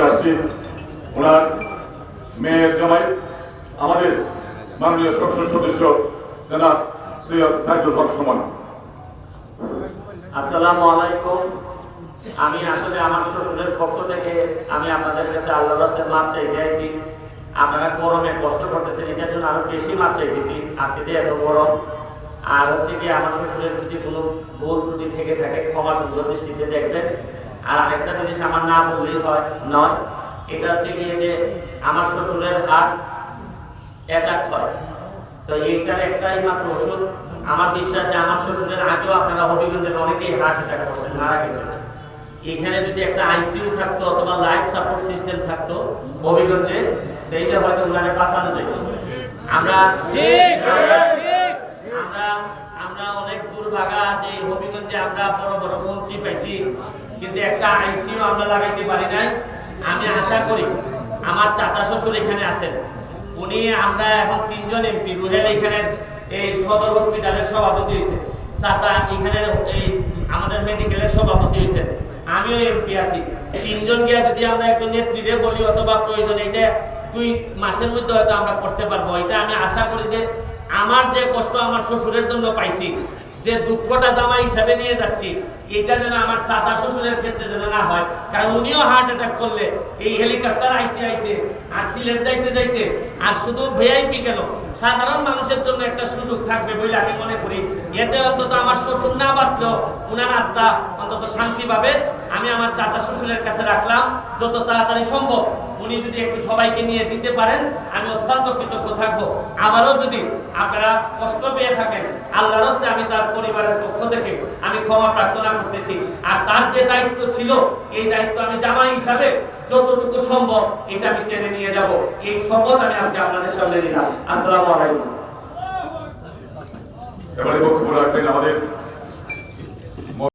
মঞ্চে আসছি। ওনার মেয়ের জামাই, আমাদের মাননীয় সংসদ সদস্য জনাব সৈয়দ সাইদুল হক সমান। আসসালামু আলাইকুম। আমি আসলে আমার শ্বশুরের পক্ষ থেকে আমি আপনাদের কাছে আল্লাহ রাস্তায় মাপ চাইতে আইছি আপনারা গরমে কষ্ট করতেছেন, এটার জন্য আরও বেশি মাপ চাইতেছি আজকে যে এত গরম, আর হচ্ছে কি আমার শ্বশুরের যদি কোনো ভুল ত্রুটি থেকে থাকে, ক্ষমা সুন্দর দৃষ্টিতে দেখবেন। আর আরেকটা জিনিস আমার না বললেই হয়, নয়, এটা হচ্ছে গিয়ে যে আমার শ্বশুরের হাত অ্যাটাক করে। তো এইটার একটাই মাত্র ওষুধ। আমার বিশ্বাস যে আমার শ্বশুরের আগেও আপনারা হবিগঞ্জের অনেকেই হার্ট অ্যাটাক করছেন, মারা গেছেন। এখানে যদি একটা আইসিইউ থাকতো অথবা লাইফ সাপোর্ট সিস্টেম থাকতো হবিগঞ্জে, তাইলে হয়তো ওনারে বাঁচানো যেত। আমরা আমরা অনেক দুর্ভাগা যে হবিগঞ্জে আমরা বড় বড় মন্ত্রী পাইছি, কিন্তু একটা আইসিইউ আমরা লাগাইতে পারি নাই। আমি আশা করি আমার চাচা শ্বশুর এখানে আছেন। উনি আমরা এখন তিনজন এমপি, রুহেল এখানে এই সদর হসপিটালের সভাপতি হয়েছে। চাচা এখানে এই আমাদের মেডিকেলের সভাপতি হয়েছে। আমিও এমপি আছি। তিনজন গিয়ে যদি আমরা একটু নেত্রীরে বলি অথবা প্রয়োজন এটা দুই মাসের মধ্যে হয়তো আমরা করতে পারব। এটা আমি আশা করি যে আমার যে কষ্ট আমার শ্বশুরের জন্য পাইছি, যে দুঃখটা জামাই হিসাবে নিয়ে যাচ্ছি, এটা যেন আমার চাচা শ্বশুরের ক্ষেত্রে যেন না হয়। কারণ উনিও হার্ট অ্যাটাক করলে, এই হেলিকপ্টার আইতে আইতে আর সিলেট যাইতে যাইতে আর শুধু ভিআইপি কেন? সাধারণ মানুষের জন্য একটা সুযোগ থাকবে বলে আমি মনে করি। এতে অন্তত আমার শ্বশুর না বাঁচলেও উনার আত্মা অন্তত শান্তি পাবে। আমি আমার চাচা শ্বশুরের কাছে রাখলাম, যত তাড়াতাড়ি সম্ভব। উনি যদি একটু সবাইকে নিয়ে দিতে পারেন, আমি অত্যন্ত কৃতজ্ঞ থাকব। আবারও যদি আপনারা কষ্ট পেয়ে থাকেন, আল্লাহর হস্তে আমি তার পরিবারের পক্ষ থেকে আমি ক্ষমা প্রার্থনা করতেছি। আর তার যে দায়িত্ব ছিল, এই দায়িত্ব আমি জামাই হিসাবে যতটুকু সম্ভব এটা আমি টেনে নিয়ে যাব। এই শপথ আমি আজকে আপনাদের সামনে নিলাম। আসসালামু আলাইকুম। এবারে বক্তব্য রাখবেন আমাদের